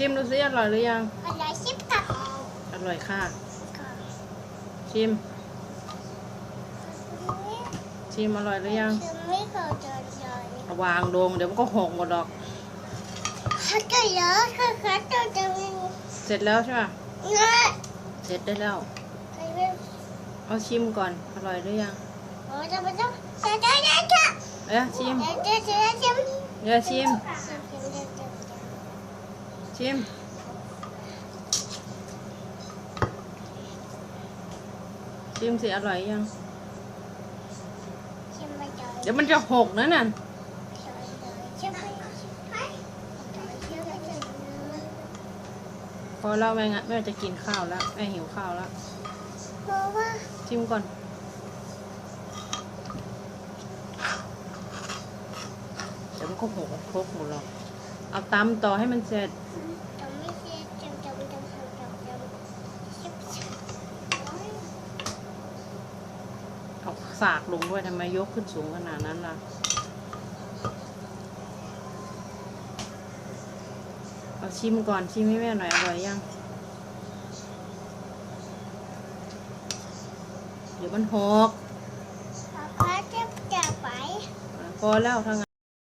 ชิมดูสิอร่อยหรือยังอะไรชิปกับอร่อยค่ะ ชิม ชิมอร่อยหรือยังคือไม่เคยเจอเลยวางลงเดี๋ยวมันก็หกหมดหรอกเขาจะเยอะคือเขาจะจะมีเสร็จแล้วใช่ไหมเงินเสร็จได้แล้ว เอาชิมก่อน อร่อยหรือยังโอ้จะไม่ต้องจะจะจะจะเอ้ยชิมจะจะจะจะเดี๋ยวชิม ชิมชิมสิอร่อยยังชิมมาจอยเดี๋ยวมันจะหกนะนั่นชิมไปพอแล้วแม่งั้นแม่จะกินข้าวแล้วแม่หิวข้าวแล้วเพราะว่าชิมก่อนเดี๋ยวมันก็หกครกหมดหรอกเอาตำต่อให้มันเสร็จ จะไม่ใช่จำจำจำจำจำจำชิมชิม เอา สากลงด้วยทำไมยกขึ้นสูงขนาดนั้นล่ะเอาชิมก่อนชิมให้แม่หน่อยอร่อยยังเดี๋ยวมันหกป๊าป๊าจะจะไปพอแล้วทั้งนั้น